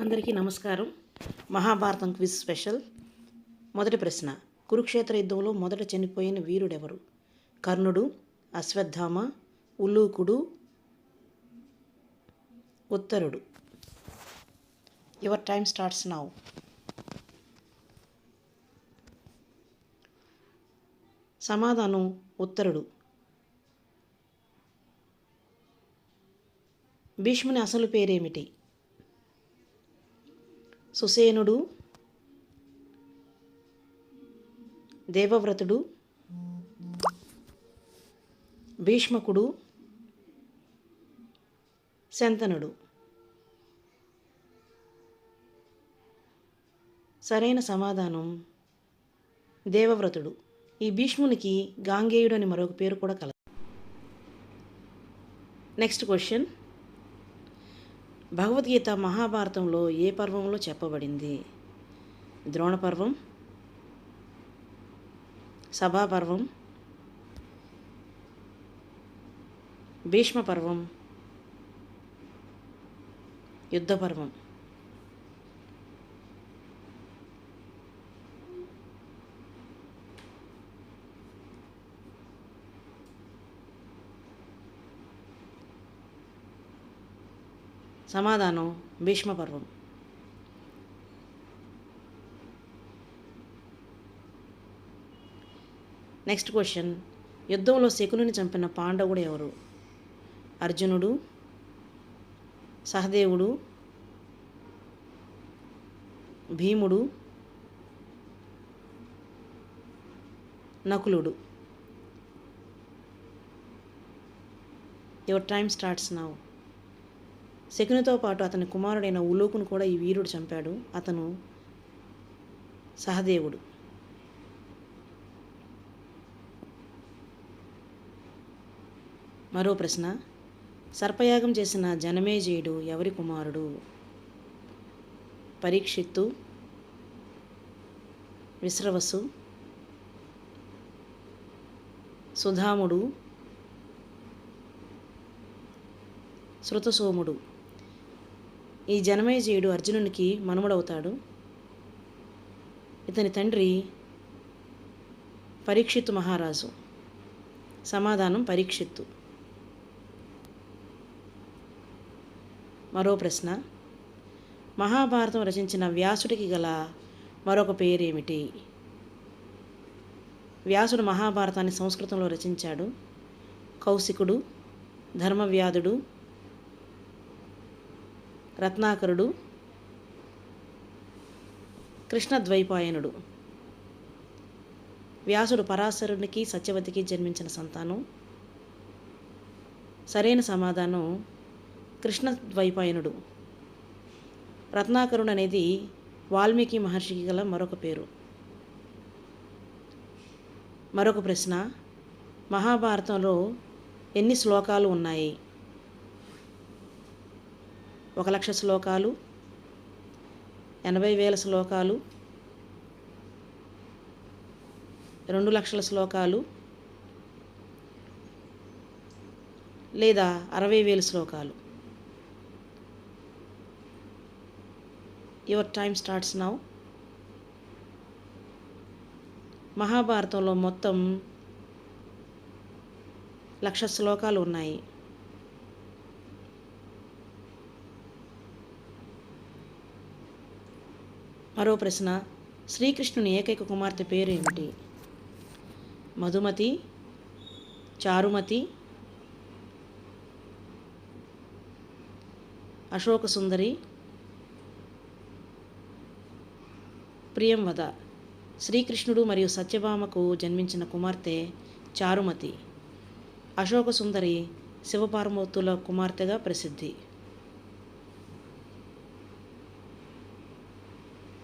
అందరికీ నమస్కారం. Mahabharatam quiz special. మొదటి ప్రశ్న కురుక్షేత్ర యుద్ధంలో మొదట చనిపోయిన వీరుడెవరు? కర్ణుడు అశ్వత్థామ ఉల్లూకుడు ఉత్తరుడు. Your time starts now. సమాధానం ఉత్తరుడు. భీష్ముని అసలు పేరేమిటి? సుసేనుడు దేవవ్రతుడు భీష్మకుడు శంతనుడు. సరైన సమాధానం దేవవ్రతుడు. ఈ భీష్మునికి గాంగేయుడు అని మరొక పేరు కూడా కలదు. నెక్స్ట్ క్వశ్చన్ భగవద్గీత మహాభారతంలో ఏ పర్వంలో చెప్పబడింది? ద్రోణ పర్వం సభాపర్వం భీష్మ పర్వం యుద్ధ పర్వం సమాధానం భీష్మపర్వం. నెక్స్ట్ క్వశ్చన్ యుద్ధంలో శకునుని చంపిన పాండవుడు ఎవరు? అర్జునుడు సహదేవుడు భీముడు నకులుడు. యువర్ టైమ్ స్టార్ట్స్ నౌ శకునితో పాటు అతని కుమారుడైన ఉలూకును కూడా ఈ వీరుడు చంపాడు. అతను సహదేవుడు. మరో ప్రశ్న. సర్పయాగం చేసిన జనమేజయుడు ఎవరి కుమారుడు? పరీక్షిత్తు విశ్రవసు సుధాముడు శృతసోముడు. ఈ జనమేజయుడు అర్జునునికి మనుమడవుతాడు. ఇతని తండ్రి పరీక్షిత్తు మహారాజు. సమాధానం పరీక్షిత్తు. మరో ప్రశ్న. మహాభారతం రచించిన వ్యాసుడికి గల మరొక పేరేమిటి? వ్యాసుడు మహాభారతాన్ని సంస్కృతంలో రచించాడు. కౌశికుడు ధర్మవ్యాధుడు రత్నాకరుడు కృష్ణద్వైపాయనుడు. వ్యాసుడు పరాశరునికి సత్యవతికి జన్మించిన సంతానం. సరైన సమాధానం కృష్ణద్వైపాయనుడు. రత్నాకరుడు అనేది వాల్మీకి మహర్షికి గల మరొక పేరు. మరొక ప్రశ్న మహాభారతంలో ఎన్ని శ్లోకాలు ఉన్నాయి? ఒక లక్ష శ్లోకాలు ఎనభై వేల శ్లోకాలు రెండు లక్షల శ్లోకాలు లేదా అరవై వేల శ్లోకాలు. యువర్ టైమ్ స్టార్ట్స్ నౌ మహాభారతంలో మొత్తం లక్ష శ్లోకాలు ఉన్నాయి. మరో ప్రశ్న శ్రీకృష్ణుని ఏకైక కుమార్తె పేరు ఏమిటి మధుమతి చారుమతి అశోక సుందరి ప్రియంవద. శ్రీకృష్ణుడు మరియు సత్యభామకు జన్మించిన కుమార్తె చారుమతి. అశోక సుందరి శివపార్వతుల కుమార్తెగా ప్రసిద్ధి.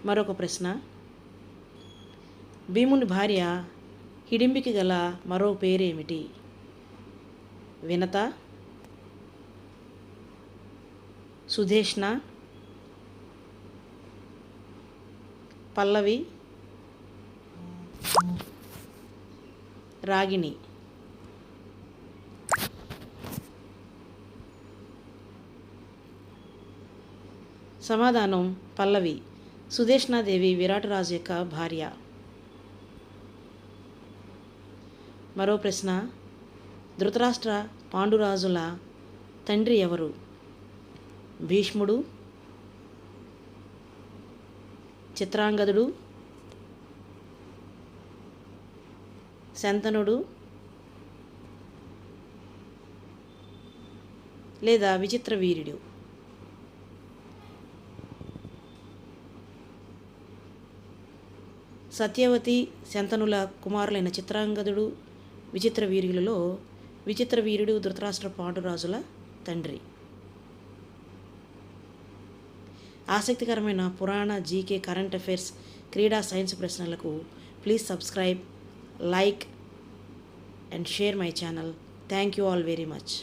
మరొక ప్రశ్న. భీముని భార్య హిడింబికి గల మరో పేరేమిటి? వినత సుధేష్ణ పల్లవి రాగిణి. సమాధానం పల్లవి. సుదేష్ణాదేవి విరాటరాజు యొక్క భార్య. మరో ప్రశ్న. ధృతరాష్ట్ర పాండురాజుల తండ్రి ఎవరు? భీష్ముడు చిత్రాంగదుడు శంతనుడు లేదా విచిత్ర వీరుడు సత్యవతి శంతనుల కుమారులైన చిత్రాంగదుడు విచిత్ర వీరులలో విచిత్ర వీరుడు ధృతరాష్ట్ర పాండురాజుల తండ్రి. ఆసక్తికరమైన పురాణ జీకే కరెంట్ అఫైర్స్ క్రీడా సైన్స్ ప్రశ్నలకు please subscribe like and share my channel. Thank you all very much.